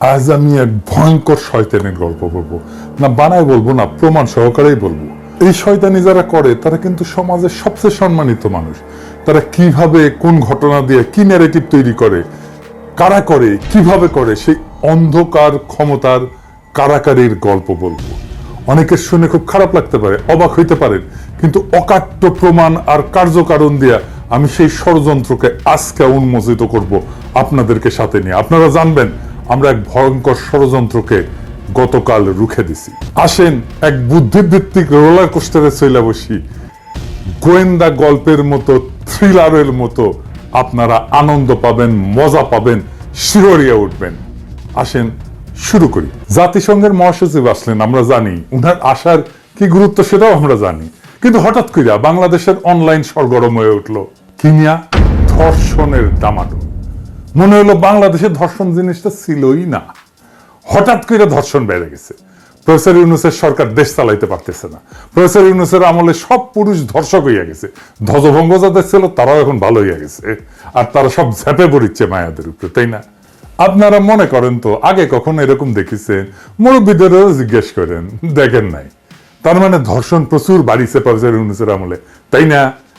আজ আমি এক ভয়ঙ্কর শয়তানের গল্প বলব। না বানায় বলব, না প্রমাণ সহকারেই বলব। এই শয়তানি যারা করে, তারা কিন্তু সমাজের সবচেয়ে সম্মানিত মানুষ। তারা কীভাবে, কোন ঘটনা দিয়ে কি ন্যারেটিভ তৈরি করে, কারা করে, কীভাবে করে, সেই অন্ধকার ক্ষমতার কারাকারির গল্প বলব। অনেকের শুনে খুব খারাপ লাগতে পারে, অবাক হইতে পারেন, কিন্তু অকাট্য প্রমাণ আর কার্যকারণ দিয়া আমি সেই ষড়যন্ত্রকে আজকে উন্মোচিত করব আপনাদেরকে সাথে নিয়ে। আপনারা জানবেন আমরা এক ভয়ঙ্কর ষড়যন্ত্রকে গতকাল রুখে দিছি। আসেন এক বুদ্ধিভিত্তিক রোলার কোস্টারে চইলা বসি। গোয়েন্দা গল্পের মতো, থ্রিলারের মতো আপনারা আনন্দ পাবেন, মজা পাবেন, শিহরিয়া উঠবেন। আসেন শুরু করি। জাতিসংঘের মহাসচিব আসলেন, আমরা জানি। উনার আসার কি গুরুত্ব সেটাও আমরা জানি। কিন্তু হঠাৎ কইরা বাংলাদেশের অনলাইন সরগরম হয়ে উঠল। কিনিয়া ধর্ষণের দামাডো মনে হলো বাংলাদেশে ধর্ষণ জিনিসটা ছিলই না। হঠাৎ করে ধর্ষণ বেড়ে গেছে। প্রফেসর ইউনুসের সরকার দেশ চালাইতে পারতেছে না। প্রফেসর ইউনুসের আমলে সব পুরুষ ধর্ষক হইয়া গেছে। ধ্বজভঙ্গ যাদের ছিল, তারাও এখন ভালো হইয়া গেছে। আর তারা সব ঝেপে পড়িচ্ছে মায়াদের উপরে, তাই না? আপনারা মনে করেন তো, আগে কখন এরকম দেখেছেন? মুরব্বীদেরও জিজ্ঞেস করেন, দেখেন নাই। তার মানে ধর্ষণ প্রচুর বাড়িছে প্রফেসর ইউনুসের আমলে, তাই না?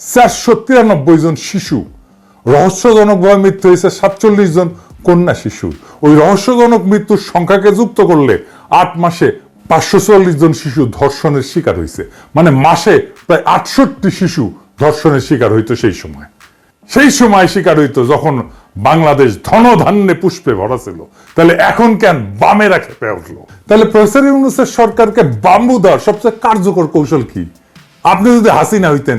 চারশো তিরানব্বই জন শিশু। রহস্যজনকভাবে মৃত্যু হয়েছে সাতচল্লিশ জন কন্যা শিশু। ওই রহস্যজনক মৃত্যুর সংখ্যাকে যুক্ত করলে আট মাসে পাঁচশো চল্লিশ জন শিশু ধর্ষণের শিকার হয়েছে। মানে মাসে প্রায় আটষট্টি শিশু ধর্ষণের শিকার হইতো সেই সময়। সেই সময় শিকার হইতো যখন বাংলাদেশ ধনধান্যে পুষ্পে ভরা ছিল। তাহলে এখন কেন বামেরা খেপে উঠল? তাহলে প্রফেসর ইউনুসের সরকারকে বাম্বু দেওয়ার সবচেয়ে কার্যকর কৌশল কি? আপনি যদি হাসিনা হইতেন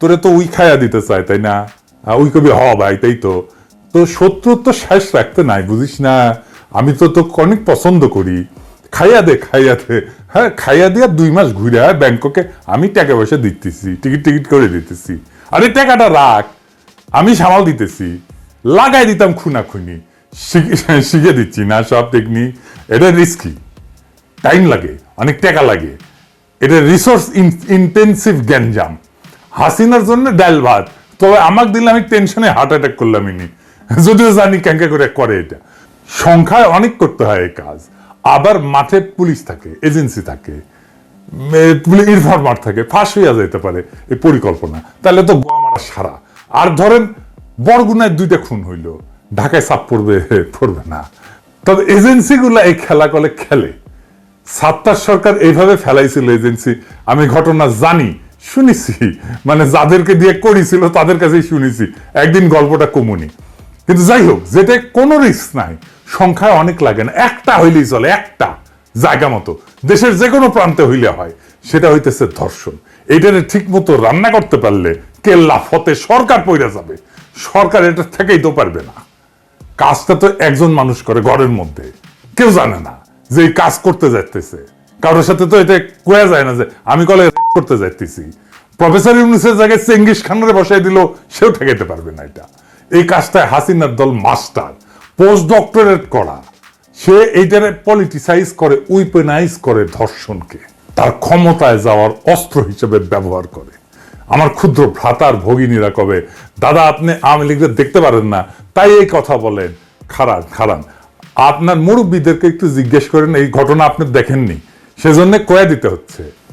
তোরে তো উই খায়া দিতে চায়, তাই না? ওই কবি, হ ভাই, তাই তো। তো শত্রুর তো শেষ রাখতে নাই, বুঝিস না? আমি তো তো অনেক পছন্দ করি। খাইয়া দে খাইয়া দে। হ্যাঁ খাইয়া দিয়া দুই মাস ঘুরে ব্যাংককে। আমি টাকা পয়সা দিতেছি, টিকিট টিকিট করে দিতেছি। আরে, টাকাটা রাখ। আমি সামাল দিতেছি। লাগাই দিতাম খুনা খুনি শিখে দিচ্ছি না সব টেকনিক এটা রিস্কি টাইম লাগে, অনেক টাকা লাগে। এটা রিসোর্স ইন্টেন্সিভ গ্যাঞ্জাম হাসিনার জন্য ডাল ভাত। তবে আমাকে দিলে আমি টেনশনে হার্ট অ্যাটাক করলাম ইনি। যদিও জানি ক্যাঙ্কা করে করে এটা। সংখ্যায় অনেক করতে হয় এই কাজ। আবার মাঠে পুলিশ থাকে এজেন্সি থাকে। ইনফরমার থাকে, ফাঁস হইয়া যেতে পারে এই পরিকল্পনা। তাহলে তো গোয়া সারা। আর ধরেন, বরগুনায় দুইটা খুন হইল। ঢাকায় সাপ পড়বে পড়বে না। তবে এজেন্সিগুলো এই খেলা কলে খেলে। সাত্তার সরকার এইভাবে ফেলাইছিল এজেন্সি আমি ঘটনা জানি। শুনেছি। মানে যাদেরকে দিয়ে করেছিল, তাদের কাছেই শুনেছি। একদিন গল্পটা কমুনি। কিন্তু যাই হোক যেটা কোনো রিস্ক নাই। সংখ্যায় অনেক লাগে না। একটা হইলেই চলে, একটা জায়গা মতো। দেশের যে কোনো প্রান্তে হইলে হয়। সেটা হইতেছে ধর্ষণ। এইটারে ঠিক মতো রান্না করতে পারলে কেল্লা ফতে সরকার পইরা যাবে। সরকার এটা থেকেই তো পারবে না। কাজটা তো একজন মানুষ করে ঘরের মধ্যে। কেউ জানে না যে কাজ করতে যাইতেছে। কারোর সাথে তো এটা কোয়া যায় না যে আমি কলে করতে যাইতেছি। প্রফেসর ইউনুসের জায়গায় চেঙ্গিস খানরে বসাই দিল সেও ঠেকাইতে পারবে না এটা। এই কাজটায় হাসিনার দল মাস্টার, পোস্ট ডক্টরেট করা। সে এইটারে পলিটিসাইজ করে উইপেনাইজ করে ধর্ষণকে। তার ক্ষমতায় যাওয়ার অস্ত্র হিসেবে ব্যবহার করে। আমার ক্ষুদ্র ভ্রাতার ভগিনীরা কবে, দাদা, আপনি আওয়ামী লীগদের দেখতে পারেন না। তাই এই কথা বলেন। খারাপ খারাপ আপনার মুরব্বীদেরকে একটু জিজ্ঞেস করেন, এই ঘটনা আপনি দেখেননি? সেজন্য কয়া দিতে হচ্ছে।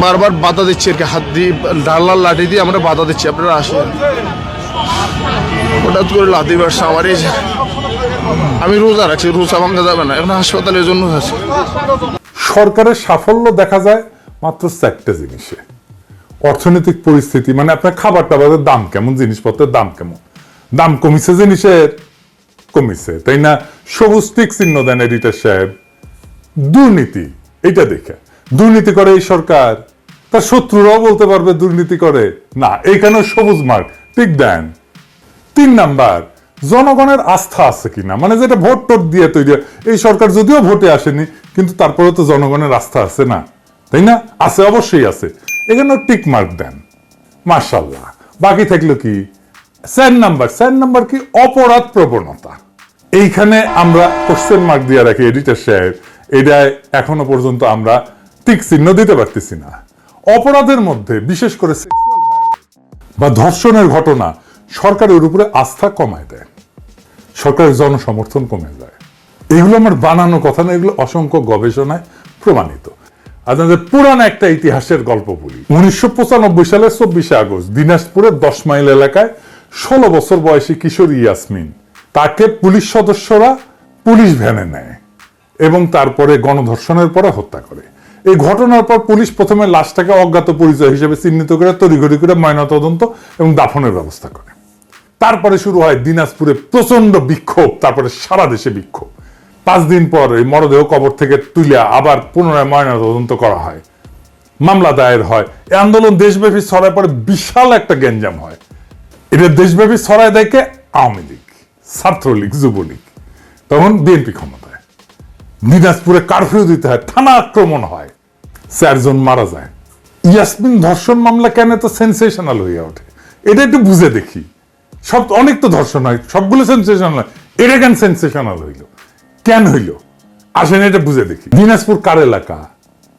বারবার বাধা দিচ্ছি আর কি হাত দিয়ে ডাল্লার লাঠি দিয়ে আমরা বাধা দিচ্ছি, আপনারা আসেন। হঠাৎ করে লাথি মারছে আমার এই আমি রোজা রাখছি, রোজা ভাঙা যাবে না, এখন হাসপাতালের জন্য আছে। সরকারের সাফল্য দেখা যায় মাত্র চারটে জিনিসে। অর্থনৈতিক পরিস্থিতি মানে আপনার খাবার টাবারের দাম কেমন, জিনিসপত্রের দাম কেমন? দাম কমিছে জিনিসের? কমিছে, তাই না? সবুজ টিক চিহ্ন দেন এডিটার সাহেব। দুর্নীতি, এটা দেখে। দুর্নীতি করে এই সরকার। তার শত্রুরাও বলতে পারবে দুর্নীতি করে। না, এইখানে সবুজ মার্ক টিক দেন তিন নাম্বার, জনগণের আস্থা আছে কিনা? মানে যেটা ভোট টোট দিয়ে তৈরি এই সরকার যদিও ভোটে আসেনি, কিন্তু তারপরে তো জনগণের আস্থা আছে না। তাই না? আছে, অবশ্যই আছে। এখানে টিক মার্ক দেন। মার্শাল্লাহ বাকি থাকল কি? চার নাম্বার। চার নাম্বার কি? অপরাধ প্রবণতা। এইখানে আমরা কোশ্চেন মার্ক দিয়ে রাখি এডিটর সাহেব। এটায় এখনও পর্যন্ত আমরা টিক চিহ্ন দিতে পারতেছি না। অপরাধের মধ্যে, বিশেষ করে বা ধর্ষণের ঘটনা, সরকারের উপরে আস্থা কমায় দেয়। সরকারের জনসমর্থন কমে যায়। এগুলো আমার বানানো কথা না, এগুলো অসংখ্য গবেষণায় প্রমাণিত। আপনাদের পুরান একটা ইতিহাসের গল্প বলি। উনিশশো পঁচানব্বই সালের চব্বিশে আগস্ট দিনাজপুরের দশ মাইল এলাকায় ষোলো বছর বয়সী কিশোর ইয়াসমিন, তাকে পুলিশ সদস্যরা পুলিশ ভ্যানে নেয় এবং তারপরে গণধর্ষণের পরে হত্যা করে। এই ঘটনার পর পুলিশ প্রথমে লাশটাকে অজ্ঞাত পরিচয় হিসেবে চিহ্নিত করে তড়িঘড়ি করে ময়নাতদন্ত এবং দাফনের ব্যবস্থা করে। তারপরে শুরু হয় দিনাজপুরে প্রচণ্ড বিক্ষোভ, তারপরে সারা দেশে বিক্ষোভ। পাঁচ দিন পর এই মরদেহ কবর থেকে তুলে আবার পুনরায় ময়না তদন্ত করা হয়। মামলা দায়ের হয়। এই আন্দোলন দেশব্যাপী ছড়ায় পরে বিশাল একটা গ্যাঞ্জাম হয়। এটা দেশব্যাপী ছড়ায় দেখে আওয়ামী লীগ, ছাত্রলীগ, যুবলীগ। তখন বিএনপি ক্ষমতায়। দিনাজপুরে কারফিউ দিতে হয় থানা আক্রমণ হয়, চারজন মারা যায়। ইয়াসমিন ধর্ষণ মামলা কেন তো সেন্সেশনাল হয়ে ওঠে? এটা একটু বুঝে দেখি। সব, অনেক তো ধর্ষণ হয়, সবগুলো সেন্সেশনাল হয়। এটা কেন সেন্সেশনাল হইল? কেন হইল? আসেন এটা বুঝে দেখি। দিনাজপুর কার এলাকা?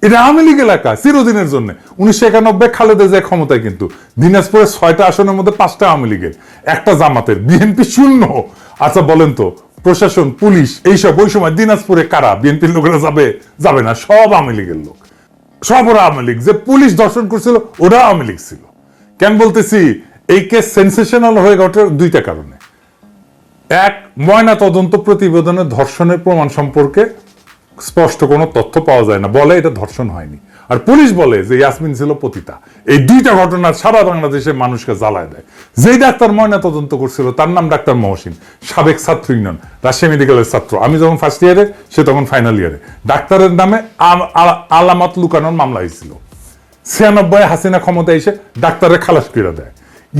এটা আওয়ামী লীগ এলাকা, চিরদিনের জন্য। উনিশশো একানব্বই খালেদা যায় ক্ষমতায় কিন্তু। দিনাজপুরের ছয়টা আসনের মধ্যে পাঁচটা আওয়ামী লীগের, একটা জামাতের। বিএনপি শূন্য। আচ্ছা বলেন তো প্রশাসন, পুলিশ, এইসব, ওই সময় দিনাজপুরে কারা? বিএনপির লোকেরা যাবে? যাবে না, সব আওয়ামী লীগের লোক। সব ওরা আওয়ামী লীগ। যে পুলিশ দর্শন করছিল, ওরা আওয়ামী লীগ ছিল। কেন বলতেছি, এই কেস সেন্সেশনাল হয়ে ওঠে দুইটা কারণে। এক ময়না তদন্ত প্রতিবেদনে ধর্ষণের প্রমাণ সম্পর্কে স্পষ্ট কোনো তথ্য পাওয়া যায় না। বলে এটা ধর্ষণ হয়নি। আর পুলিশ বলে যে ইয়াসমিন ছিল পতিতা। এই দুইটা ঘটনা সারা বাংলাদেশের মানুষকে জ্বালায় দেয়। যেই ডাক্তার ময়না তদন্ত করছিল, তার নাম ডাক্তার মহসিন, সাবেক ছাত্র ইউনিয়ন, রাজশাহী মেডিকেলের ছাত্র। আমি যখন ফার্স্ট ইয়ারে সে তখন ফাইনাল ইয়ারে ডাক্তারের নামে আলামত লুকানোর মামলা হয়েছিল। ছিয়ানব্বই হাসিনা ক্ষমতা এসে ডাক্তারের খালাস করে দেয়।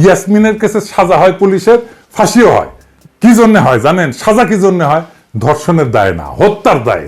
ইয়াসমিনের কেসে সাজা হয় পুলিশের, ফাঁসিও হয়। কি জন্য হয় জানেন? সাজা কি জন্য হয়? ধর্ষণের দায় না, হত্যার দায়ে।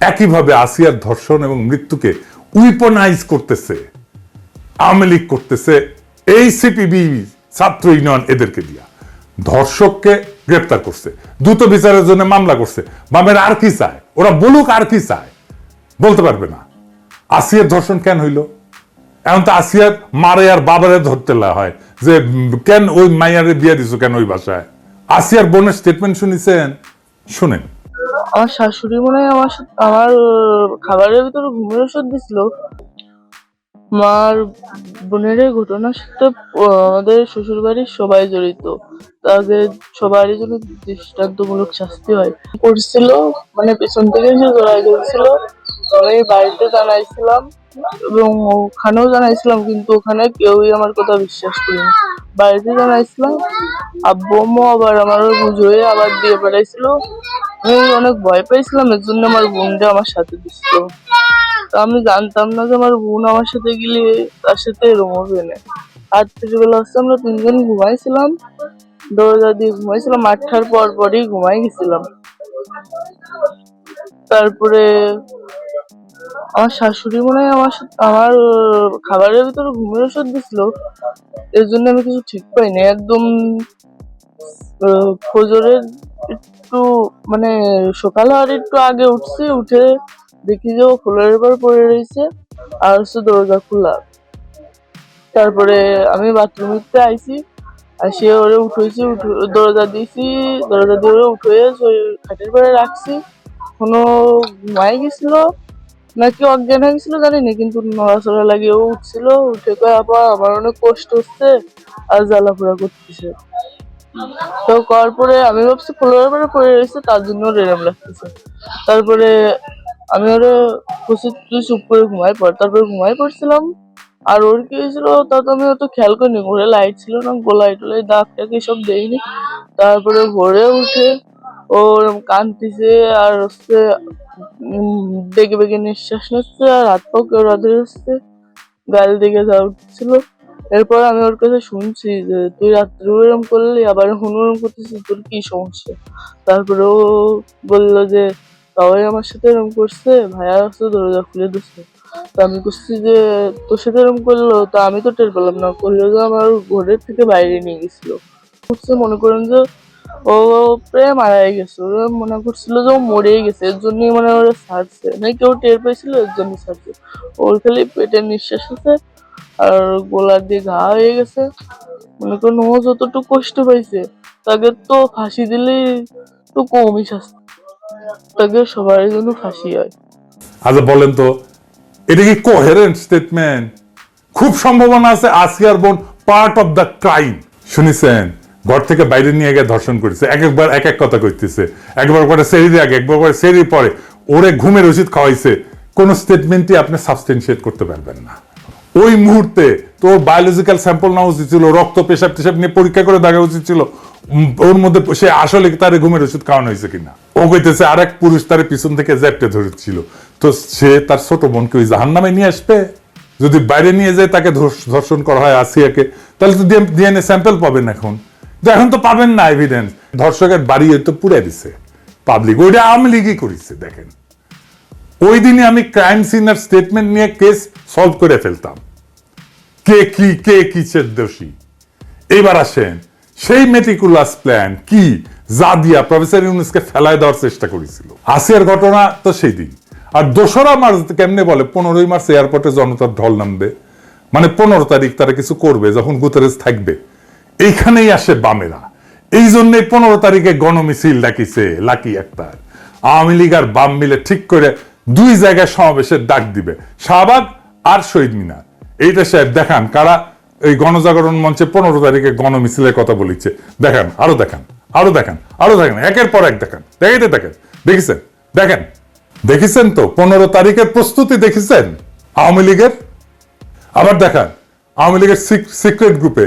একইভাবে আসিয়ার ধর্ষণ এবং মৃত্যুকে উইপনাইজ করতেছে, আওয়ামী করতেছে এই সিপিবি ছাত্র ইউনিয়ন এদেরকে দিয়া। ধর্ষককে গ্রেপ্তার করছে, দ্রুত বিচারের জন্য মামলা করছে। বামের আর কি চায়? ওরা বলুক আর কি চায়? বলতে পারবে না। আসিয়ার ধর্ষণ কেন হইল? এখন তো আসিয়ার মারে আর বাবারে ধরতে হয় যে, কেন ওই মাইয়ারে বিয়ে দিছো কেন ওই বাসায়? আসিয়ার বোনের স্টেটমেন্ট শুনিছেন? শুনেন। আমার শাশুড়ি মনে হয় আমার আমার খাবারের ভিতরে ঘুমের ওষুধ দিছিল। মার বোনের এই ঘটনার সাথে আমাদের শ্বশুর বাড়ির সবাই জড়িত। তাদের সবারই জন্য দৃষ্টান্তমূলক শাস্তি হয়। করছিল মানে পেছন থেকে এসে জড়াই ধরছিল। আমি বাড়িতে জানাইছিলাম এবং ওখানেও জানাইছিলাম, কিন্তু ওখানে কেউই আমার কথা বিশ্বাস করেনি। বাড়িতে জানাইছিলাম আব্বু, আম্মু আবার আমার বুঝোয়ে আবার দিয়ে পাঠাইছিল। আমি অনেক ভয় পাইছিলাম এর জন্য আমার বোনটা আমার সাথে দিছিল। তা আমি জানতাম না যে আমার বোন আমার সাথে গেলে তার সাথে এরকম হবে না। রাত্রি বেলা হচ্ছে আমরা তিনজন ঘুমাইছিলাম। দরজা দিয়ে ঘুমাইছিলাম, আটটার পর পরই ঘুমাই গেছিলাম। তারপরে আমার শাশুড়ি মনে হয় আমার আমার খাবারের ভিতরে ঘুমের ওষুধ দিছিল। এর জন্য আমি কিছু ঠিক পাইনি। একদম আহ, ফজরের একটু মানে সকাল হওয়ার একটু আগে উঠছি উঠে দেখি যে ও ফ্লোরের উপর পড়ে রয়েছে আর হচ্ছে দরজা খোলা। তারপরে আমি বাথরুমে আইছি আর সে ওরে উঠেছি দরজা দিয়েছি দরজা দিয়ে ওরে উঠে খাটের পরে রাখছি। কোনো ঘুমাই গেছিল। নাকি অজ্ঞান হয়ে গেছিল জানি না কিন্তু নড়াচড়া লাগিয়ে ও উঠছিল, উঠে কয়ে, আপা, আমার অনেক কষ্ট হচ্ছে, আর জ্বালা পোড়া করতেছে। তো করার পরে আমি ভাবছি ফ্লোরের পরে পড়ে রয়েছে, তার জন্য ওর এরম লাগতেছে। তারপরে আমি ওরে খুশি তুই চুপ করে ঘুমাই পড়। তারপরে ঘুমাই পড়ছিলাম, আর ওর কি হয়েছিল, তা তো আমি অত খেয়াল করিনি, ঘরে লাইট ছিল না, গোলাই টোলাই দাগ টাগ এসব দেয়নি তারপরে ভোরে উঠে ও ওরম কাঁদতেছে, আর হচ্ছে বেগে বেগে নিঃশ্বাস নিচ্ছে, আর হাত পাও কেউ রাধে হচ্ছে গাল দিকে যা উঠছিল। এরপর আমি ওর কাছে শুনছি যে, তুই রাত্রে এরম করলি, আবার এখন ওরম করতেছিস? তোর কি সমস্যা? তারপরে ও বলল যে সবাই আমার সাথে এরম করছে, ভাইয়া আসছে দরজা খুলে দিচ্ছে। তা আমি করছি যে, তোর সাথে এরম করল, তা আমি তো টের পেলাম না। করল যে আমার ঘরের থেকে বাইরে নিয়ে গেছিল। মনে করেন যে ও প্রায় মারাই গেছে। ওরা মনে করছিল যে ও মরেই গেছে। এর জন্যই মানে ওরা ছাড়ছে। না কেউ টের পেয়েছিল এর জন্য ছাড়ছে। ওর খালি পেটের নিঃশ্বাস আছে আর গোলার দিয়ে ঘা হয়ে গেছে। মনে করেন ও যতটুকু কষ্ট পাইছে, তাকে তো ফাঁসি দিলেই তো কমই শাস্তি। তাকে সবার জন্য ফাঁসি হয়। আচ্ছা বলেন তো, এটা কি কোহেরেন্ট স্টেটমেন্ট খুব সম্ভাবনা আছে আসিয়ার বোন পার্ট অফ দ্য ক্রাইম শুনেছেন? ঘর থেকে বাইরে নিয়ে গিয়ে ধর্ষণ করেছে। এক একবার এক এক কথা কইতেছে। একবার করে সেরি আগে, একবার করে সেরি পরে। ওরে ঘুমের ওষুধ খাওয়াইছে। কোন স্টেটমেন্টই আপনি সাবস্টেন্সিয়েট করতে পারবেন না। ওই মুহূর্তে তোর বায়োলজিক্যাল স্যাম্পল নেওয়া উচিত ছিল, রক্ত, পেশাব টেশাব নিয়ে পরীক্ষা করে দেখা উচিত ছিল। ওর মধ্যে সে আসলে তার ঘুমের ওষুধ খাওয়ানো হয়েছে কিনা? ও কইতেছে, আরেক পুরুষ তার পিছন থেকে জ্যাপটে ধরেছিল। তো সে তার ছোট বোনকে ওই জাহান নামে নিয়ে আসবে? যদি বাইরে নিয়ে যায় তাকে ধর্ষ- ধর্ষণ করা হয় আসিয়াকে, তাহলে তো ডিএনএ স্যাম্পল পাবেন এখন। তো এখন তো পাবেন না এভিডেন্স ধর্ষকের বাড়ি তো পুড়ে দিছে। পাবলিক ওইটা আওয়ামী লীগই করেছে, দেখেন। ওই দিনে আমি ক্রাইম সিনার স্টেটমেন্ট নিয়ে কেস সলভ করে ফেলতাম। কে কি, কে কিসের দোষী? এবার আসেন, সেই মেটিকুলাস প্ল্যান কি যা দিয়া প্রফেসর ইউনুসকে ফেলায় দেওয়ার চেষ্টা করেছিল। আসিয়ার ঘটনা তো সেই দিন। আর দোসরা মার্চ কেমনে বলে, পনেরোই মার্চ এয়ারপোর্টে জনতার ঢল নামবে। মানে পনেরো তারিখ তারা কিছু করবে, যখন গুতারেজ থাকবে। এইখানেই আসে বামেরা। এই জন্যই পনেরো তারিখে গণমিছিল ডাকিছে লাকি একটা আওয়ামী লীগ আর বাম মিলে ঠিক করে দুই জায়গায় সমাবেশের ডাক দিবে, শাহবাগ আর শহীদ মিনার। এইটা সাহেব, দেখান কারা এই গণজাগরণ মঞ্চে পনেরো তারিখে গণমিছিলের কথা বলেছে। দেখান, আরও দেখান আরও দেখান আরও দেখান, একের পর এক দেখান। দেখাইতে দেখেন দেখেছেন? দেখেন, দেখেছেন তো? পনেরো তারিখের প্রস্তুতি দেখেছেন? আওয়ামী লীগের? আবার দেখান, আওয়ামী লীগের সিক্রেট গ্রুপে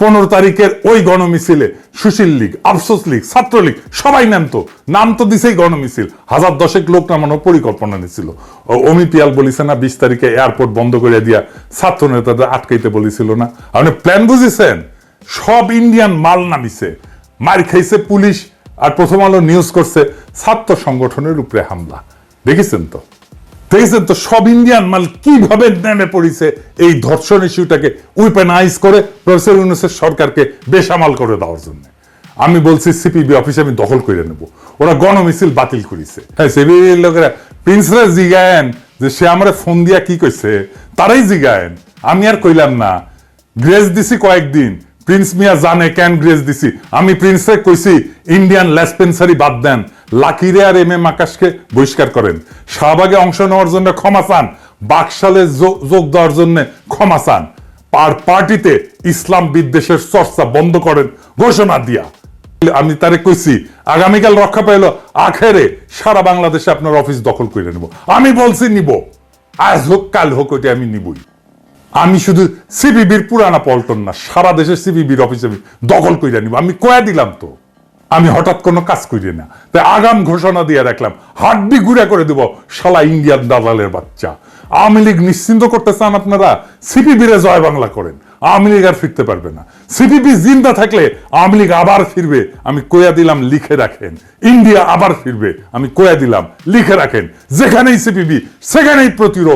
পনেরো তারিখের ওই গণমিছিলে সুশীল লীগ, আফসোস লীগ ছাত্রলীগ সবাই নামতো। নাম তো দিছেই গণমিছিল। হাজার দশেক লোক নামানোর পরিকল্পনা নিছিল। অমি পিয়াল বলিছে না, বিশ তারিখে এয়ারপোর্ট বন্ধ করে দিয়া ছাত্র নেতাদের আটকাইতে বলেছিল না। আপনি প্ল্যান বুঝেছেন? সব ইন্ডিয়ান মাল নামিছে। মার খাইছে পুলিশ আর প্রথম আলো নিউজ করছে ছাত্র সংগঠনের উপরে হামলা। দেখেছেন তো? দেখেছেন তো সব ইন্ডিয়ান মাল কীভাবে নেমে পড়েছে? এই ধর্ষণ ইস্যুটাকে উইপেনাইজ করে প্রফেসর ইউনুসের সরকারকে বেসামাল করে দেওয়ার জন্য। আমি বলছি সিপিবি অফিস আমি দখল করে নেব। ওরা গণমিছিল বাতিল করেছে। হ্যাঁ সিপিবি লোকেরা, প্রিন্সরা জিগায়েন যে সে আমরা ফোন দিয়া কি কইছে? তারাই জিগায়েন। আমি আর কইলাম না। গ্রেস দিছি কয়েকদিন। প্রিন্স মিয়া জানে ক্যান গ্রেস দিছি। আমি প্রিন্সে কইছি ইন্ডিয়ান লেসপেন্সারি বাদ দেন। লাকিরে আর এম এম আকাশকে বহিষ্কার করেন। শাহবাগে অংশ নেওয়ার জন্য ক্ষমা চান। বাকশালে যোগ দেওয়ার জন্য ক্ষমা চান। পার পার্টিতে ইসলাম বিদ্বেষের চর্চা বন্ধ করেন। ঘোষণা দিয়া। আমি তারে কইছি, আগামীকাল রক্ষা পাইল, আখেরে সারা বাংলাদেশে আপনার অফিস দখল করে নেব। আমি বলছি নিব। আজ হোক, কাল হোক ওইটা আমি নিবই। আমি শুধু সিবিবির পুরানা পল্টন না, সারা দেশের সিবিবির অফিস দখল করে নিব। আমি কয়া দিলাম তো? আমি হঠাৎ কোনো কাজ করি না। তাই আগাম ঘোষণা দিয়ে রাখলাম, হাড্ডি ঘুরে করে দেব শালা ইন্ডিয়ান দালালের বাচ্চা। আওয়ামী লীগ নিশ্চিন্ত করতে চান আপনারা? সিপিবিরে জয় বাংলা করেন। আওয়ামী লীগ আর ফিরতে পারবে না। সিপিবি জিন্দা থাকলে আওয়ামী লীগ আবার ফিরবে। আমি কয়া দিলাম, লিখে রাখেন। ইন্ডিয়া আবার ফিরবে। আমি কয়া দিলাম, লিখে রাখেন। যেখানেই সিপিবি সেখানেই প্রতিরোধ।